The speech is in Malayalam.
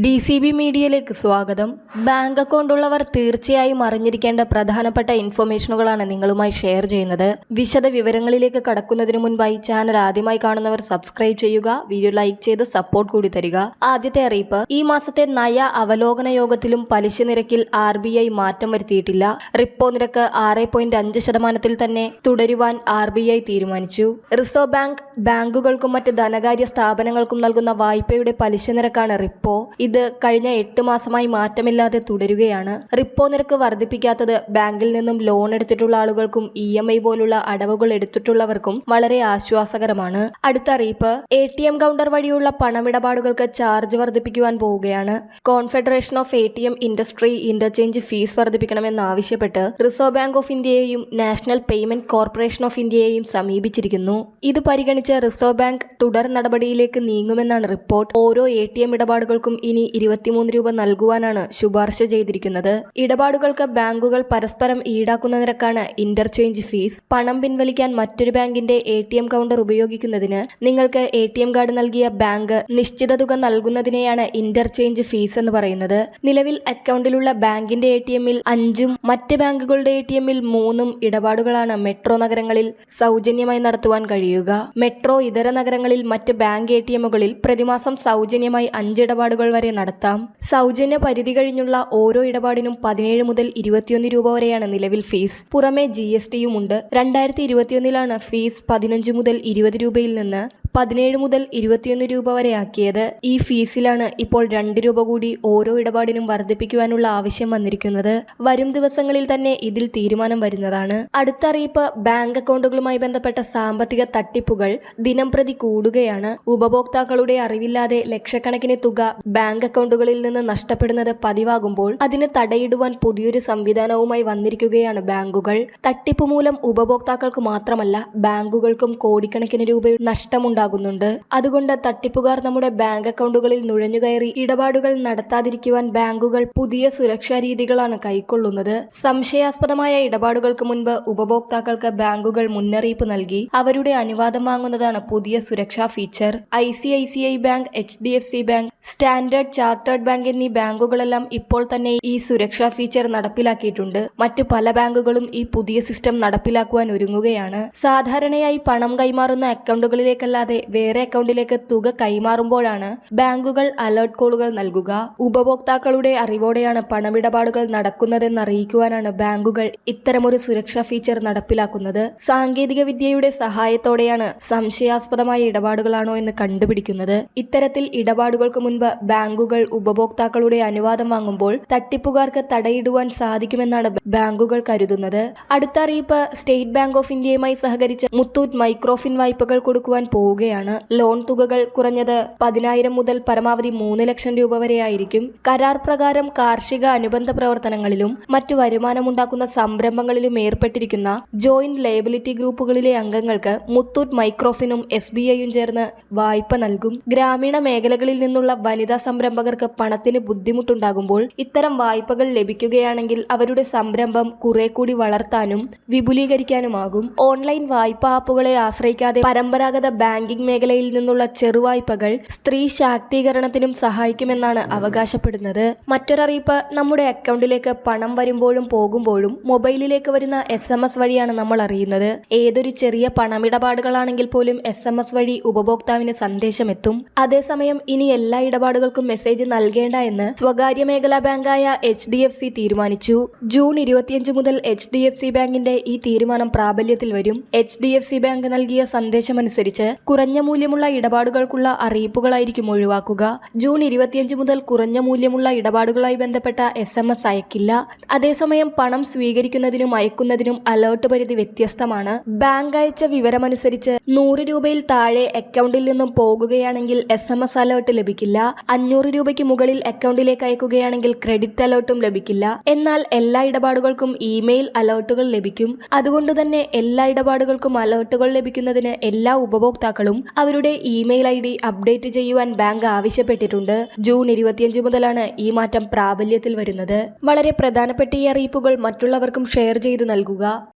ഡി സി ബി മീഡിയയിലേക്ക് സ്വാഗതം. ബാങ്ക് അക്കൗണ്ട് ഉള്ളവർ തീർച്ചയായും അറിഞ്ഞിരിക്കേണ്ട പ്രധാനപ്പെട്ട ഇൻഫർമേഷനുകളാണ് നിങ്ങളുമായി ഷെയർ ചെയ്യുന്നത്. വിശദ വിവരങ്ങളിലേക്ക് കടക്കുന്നതിന് മുൻപായി ചാനൽ ആദ്യമായി കാണുന്നവർ സബ്സ്ക്രൈബ് ചെയ്യുക വീഡിയോ ലൈക്ക് ചെയ്ത് സപ്പോർട്ട് കൂടി തരിക. ആദ്യത്തെ അറിയിപ്പ് ഈ മാസത്തെ നയ അവലോകന യോഗത്തിലും പലിശ നിരക്കിൽ ആർ ബി ഐ മാറ്റം വരുത്തിയിട്ടില്ല. റിപ്പോ നിരക്ക് ആറ് പോയിന്റ് അഞ്ച് ശതമാനത്തിൽ തന്നെ തുടരുവാൻ ആർ ബി ഐ തീരുമാനിച്ചു. റിസർവ് ബാങ്ക് ബാങ്കുകൾക്കും മറ്റ് ധനകാര്യ സ്ഥാപനങ്ങൾക്കും നൽകുന്ന വായ്പയുടെ പലിശ നിരക്കാണ് റിപ്പോ. ഇത് കഴിഞ്ഞ എട്ട് മാസമായി മാറ്റമില്ലാതെ തുടരുകയാണ്. റിപ്പോ നിരക്ക് വർദ്ധിപ്പിക്കാത്തത് ബാങ്കിൽ നിന്നും ലോൺ എടുത്തിട്ടുള്ള ആളുകൾക്കും ഇ എം ഐ പോലുള്ള അടവുകൾ എടുത്തിട്ടുള്ളവർക്കും വളരെ ആശ്വാസകരമാണ്. അടുത്ത അറിയിപ്പ് എ ടി എം കൗണ്ടർ വഴിയുള്ള പണമിടപാടുകൾക്ക് ചാർജ് വർദ്ധിപ്പിക്കുവാൻ പോവുകയാണ്. Confederation of A T M industry interchange fees വർദ്ധിപ്പിക്കണമെന്നാവശ്യപ്പെട്ട് reserve bank of ഇന്ത്യയെയും നാഷണൽ പേയ്മെന്റ് കോർപ്പറേഷൻ ഓഫ് ഇന്ത്യയെയും സമീപിച്ചിരിക്കുന്നു. ഇത് പരിഗണിച്ച് റിസർവ് ബാങ്ക് തുടർ നടപടിയിലേക്ക് നീങ്ങുമെന്നാണ് റിപ്പോർട്ട്. ഓരോ എ ടി എം ഇടപാടുകൾക്കും ഇനി ഇരുപത്തിമൂന്ന് രൂപ നൽകുവാനാണ് ശുപാർശ ചെയ്തിരിക്കുന്നത്. ഇടപാടുകൾക്ക് ബാങ്കുകൾ പരസ്പരം ഈടാക്കുന്ന നിരക്കാണ് ഇന്റർചേഞ്ച് ഫീസ്. പണം പിൻവലിക്കാൻ മറ്റൊരു ബാങ്കിന്റെ എ കൗണ്ടർ ഉപയോഗിക്കുന്നതിന് നിങ്ങൾക്ക് എ കാർഡ് നൽകിയ ബാങ്ക് നിശ്ചിത തുക നൽകുന്നതിനെയാണ് ഇന്റർചേഞ്ച് ഫീസ് എന്ന് പറയുന്നത്. നിലവിൽ അക്കൗണ്ടിലുള്ള ബാങ്കിന്റെ എ ടി എമ്മിൽ അഞ്ചും മറ്റ് ബാങ്കുകളുടെ എ ടി എമ്മിൽ മൂന്നും ഇടപാടുകളാണ് മെട്രോ നഗരങ്ങളിൽ സൗജന്യമായി നടത്തുവാൻ കഴിയുക. മെട്രോ ഇതര നഗരങ്ങളിൽ മറ്റ് ബാങ്ക് എ ടി പ്രതിമാസം സൗജന്യമായി അഞ്ച് ഇടപാടുകൾ വരെ നടത്താം. സൗജന്യ പരിധി കഴിഞ്ഞുള്ള ഓരോ ഇടപാടിനും പതിനേഴ് മുതൽ ഇരുപത്തിയൊന്ന് രൂപ വരെയാണ് നിലവിൽ ഫീസ്. പുറമെ ജി എസ് ടിയും ഉണ്ട് രണ്ടായിരത്തി ഇരുപത്തിയൊന്നിലാണ് ഫീസ് പതിനഞ്ച് മുതൽ ഇരുപത് രൂപയിൽ നിന്ന് പതിനേഴ് മുതൽ ഇരുപത്തിയൊന്ന് രൂപ വരെ ആക്കിയത്. ഈ ഫീസിലാണ് ഇപ്പോൾ രണ്ട് രൂപ കൂടി ഓരോ ഇടപാടിനും വർദ്ധിപ്പിക്കുവാനുള്ള ആവശ്യം വന്നിരിക്കുന്നത്. വരും ദിവസങ്ങളിൽ തന്നെ ഇതിൽ തീരുമാനം വരുന്നതാണ്. അടുത്ത അറിയിപ്പ് ബാങ്ക് അക്കൗണ്ടുകളുമായി ബന്ധപ്പെട്ട സാമ്പത്തിക തട്ടിപ്പുകൾ ദിനം പ്രതി കൂടുകയാണ്. ഉപഭോക്താക്കളുടെ അറിവില്ലാതെ ലക്ഷക്കണക്കിന് തുക ബാങ്ക് അക്കൗണ്ടുകളിൽ നിന്ന് നഷ്ടപ്പെടുന്നത് പതിവാകുമ്പോൾ അതിന് തടയിടുവാൻ പുതിയൊരു സംവിധാനവുമായി വന്നിരിക്കുകയാണ് ബാങ്കുകൾ. തട്ടിപ്പ് മൂലം ഉപഭോക്താക്കൾക്ക് മാത്രമല്ല ബാങ്കുകൾക്കും കോടിക്കണക്കിന് രൂപ നഷ്ടമുണ്ടാകുന്നുണ്ട് അതുകൊണ്ട് തട്ടിപ്പുകാർ നമ്മുടെ ബാങ്ക് അക്കൗണ്ടുകളിൽ നുഴഞ്ഞുകയറി ഇടപാടുകൾ നടത്താതിരിക്കുവാൻ ബാങ്കുകൾ പുതിയ സുരക്ഷാ രീതികളാണ് കൈക്കൊള്ളുന്നത്. സംശയാസ്പദമായ ഇടപാടുകൾക്ക് മുൻപ് ഉപഭോക്താക്കൾക്ക് ബാങ്കുകൾ മുന്നറിയിപ്പ് നൽകി അവരുടെ അനുവാദം വാങ്ങുന്നതാണ് പുതിയ സുരക്ഷാ feature. I C I C I bank H D F C bank standard chartered bank എന്നീ ബാങ്കുകളെല്ലാം ഇപ്പോൾ തന്നെ ഈ സുരക്ഷാ ഫീച്ചർ നടപ്പിലാക്കിയിട്ടുണ്ട്. മറ്റ് പല ബാങ്കുകളും ഈ പുതിയ സിസ്റ്റം നടപ്പിലാക്കുവാൻ ഒരുങ്ങുകയാണ്. സാധാരണയായി പണം കൈമാറുന്ന അക്കൗണ്ടുകളിലേക്കല്ലാതെ വേറെ അക്കൗണ്ടിലേക്ക് തുക കൈമാറുമ്പോഴാണ് ബാങ്കുകൾ അലേർട്ട് കോളുകൾ നൽകുക. ഉപഭോക്താക്കളുടെ അറിവോടെയാണ് പണമിടപാടുകൾ നടക്കുന്നതെന്ന് അറിയിക്കുവാനാണ് ബാങ്കുകൾ ഇത്തരമൊരു സുരക്ഷാ ഫീച്ചർ നടപ്പിലാക്കുന്നത്. സാങ്കേതിക വിദ്യയുടെ സഹായത്തോടെയാണ് സംശയാസ്പദമായ ഇടപാടുകളാണോ എന്ന് കണ്ടുപിടിക്കുന്നത്. ഇത്തരത്തിൽ ഇടപാടുകൾക്ക് മുൻപ് ബാങ്കുകൾ ഉപഭോക്താക്കളുടെ അനുവാദം വാങ്ങുമ്പോൾ തട്ടിപ്പുകാർക്ക് തടയിടുവാൻ സാധിക്കുമെന്നാണ് ബാങ്കുകൾ കരുതുന്നത്. അടുത്ത അറിയിപ്പ് സ്റ്റേറ്റ് ബാങ്ക് ഓഫ് ഇന്ത്യയുമായി സഹകരിച്ച് മുത്തൂറ്റ് മൈക്രോഫിൻ വായ്പകൾ കൊടുക്കുവാൻ പോവുകയാണ്. ലോൺ തുകകൾ കുറഞ്ഞത് പതിനായിരം മുതൽ പരമാവധി മൂന്ന് ലക്ഷം രൂപ വരെയായിരിക്കും കരാർ പ്രകാരം കാർഷിക അനുബന്ധ പ്രവർത്തനങ്ങളിലും മറ്റു വരുമാനമുണ്ടാക്കുന്ന സംരംഭങ്ങളിലും ഏർപ്പെട്ടിരിക്കുന്ന ജോയിന്റ് ലയബിലിറ്റി ഗ്രൂപ്പുകളിലെ അംഗങ്ങൾക്ക് മുത്തൂറ്റ് മൈക്രോഫിനും എസ് ബി ഐയും ചേർന്ന് വായ്പ നൽകും. ഗ്രാമീണ മേഖലകളിൽ നിന്നുള്ള വനിതാ സംരംഭകർക്ക് പണത്തിന് ബുദ്ധിമുട്ടുണ്ടാകുമ്പോൾ ഇത്തരം വായ്പകൾ ലഭിക്കുകയാണെങ്കിൽ അവരുടെ സംരംഭം കുറെ കൂടി വളർത്താനും വിപുലീകരിക്കാനുമാകും. ഓൺലൈൻ വായ്പാ ആപ്പുകളെ ആശ്രയിക്കാതെ പരമ്പരാഗത ബാങ്കിംഗ് മേഖലയിൽ നിന്നുള്ള ചെറുവായ്പകൾ സ്ത്രീ ശാക്തീകരണത്തിനും സഹായിക്കുമെന്നാണ് അവകാശപ്പെടുന്നത്. മറ്റൊരറിയിപ്പ് നമ്മുടെ അക്കൗണ്ടിലേക്ക് പണം വരുമ്പോഴും പോകുമ്പോഴും മൊബൈലിലേക്ക് വരുന്ന എസ് എം എസ് വഴിയാണ് നമ്മൾ അറിയുന്നത്. ഏതൊരു ചെറിയ പണമിടപാടുകളാണെങ്കിൽ പോലും എസ് എം എസ് വഴി ഉപഭോക്താവിന് സന്ദേശമെത്തും. അതേസമയം ഇനി എല്ലാ ഇടപാടുകൾക്കും മെസ്സേജ് നൽകേണ്ട എന്ന് സ്വകാര്യ മേഖലാ ബാങ്കായ എച്ച് ഡി എഫ് സി തീരുമാനിച്ചു. ജൂൺ ഇരുപത്തിയഞ്ച് മുതൽ എച്ച് ഡി എഫ് സി ബാങ്കിന്റെ ഈ തീരുമാനം പ്രാബല്യത്തിൽ വരും. H D F C bank നൽകിയ സന്ദേശമനുസരിച്ച് കുറഞ്ഞ മൂല്യമുള്ള ഇടപാടുകൾക്കുള്ള അറിയിപ്പുകളായിരിക്കും ഒഴിവാക്കുക. ജൂൺ ഇരുപത്തിയഞ്ച് മുതൽ കുറഞ്ഞ മൂല്യമുള്ള ഇടപാടുകളായി ബന്ധപ്പെട്ട എസ് എം എസ് അയക്കില്ല. അതേസമയം പണം സ്വീകരിക്കുന്നതിനും അയക്കുന്നതിനും അലേർട്ട് പരിധി വ്യത്യസ്തമാണ്. ബാങ്ക് അയച്ച വിവരമനുസരിച്ച് നൂറ് രൂപയിൽ താഴെ അക്കൗണ്ടിൽ നിന്നും പോകുകയാണെങ്കിൽ എസ് എം എസ് അലേർട്ട് ലഭിക്കില്ല. അഞ്ഞൂറ് രൂപയ്ക്ക് മുകളിൽ അക്കൗണ്ടിലേക്ക് അയക്കുകയാണെങ്കിൽ ക്രെഡിറ്റ് അലേർട്ടും ലഭിക്കില്ല. എന്നാൽ എല്ലാ ഇടപാടുകൾക്കും ഇമെയിൽ അലേർട്ടുകൾ ലഭിക്കും. അതുകൊണ്ട് തന്നെ എല്ലാ ഇടപാടുകൾക്കും അലേർട്ടുകൾ ലഭിക്കുന്നതിന് എല്ലാ ഉപഭോക്താക്കളും അവരുടെ ഇമെയിൽ ഐ ഡി അപ്ഡേറ്റ് ചെയ്യുവാൻ ബാങ്ക് ആവശ്യപ്പെട്ടിട്ടുണ്ട്. ജൂൺ ഇരുപത്തിയഞ്ച് മുതലാണ് ഈ മാറ്റം പ്രാബല്യത്തിൽ വരുന്നത്. വളരെ പ്രധാനപ്പെട്ട ഈ അറിയിപ്പുകൾ മറ്റുള്ളവർക്കും ഷെയർ ചെയ്തു നൽകുക.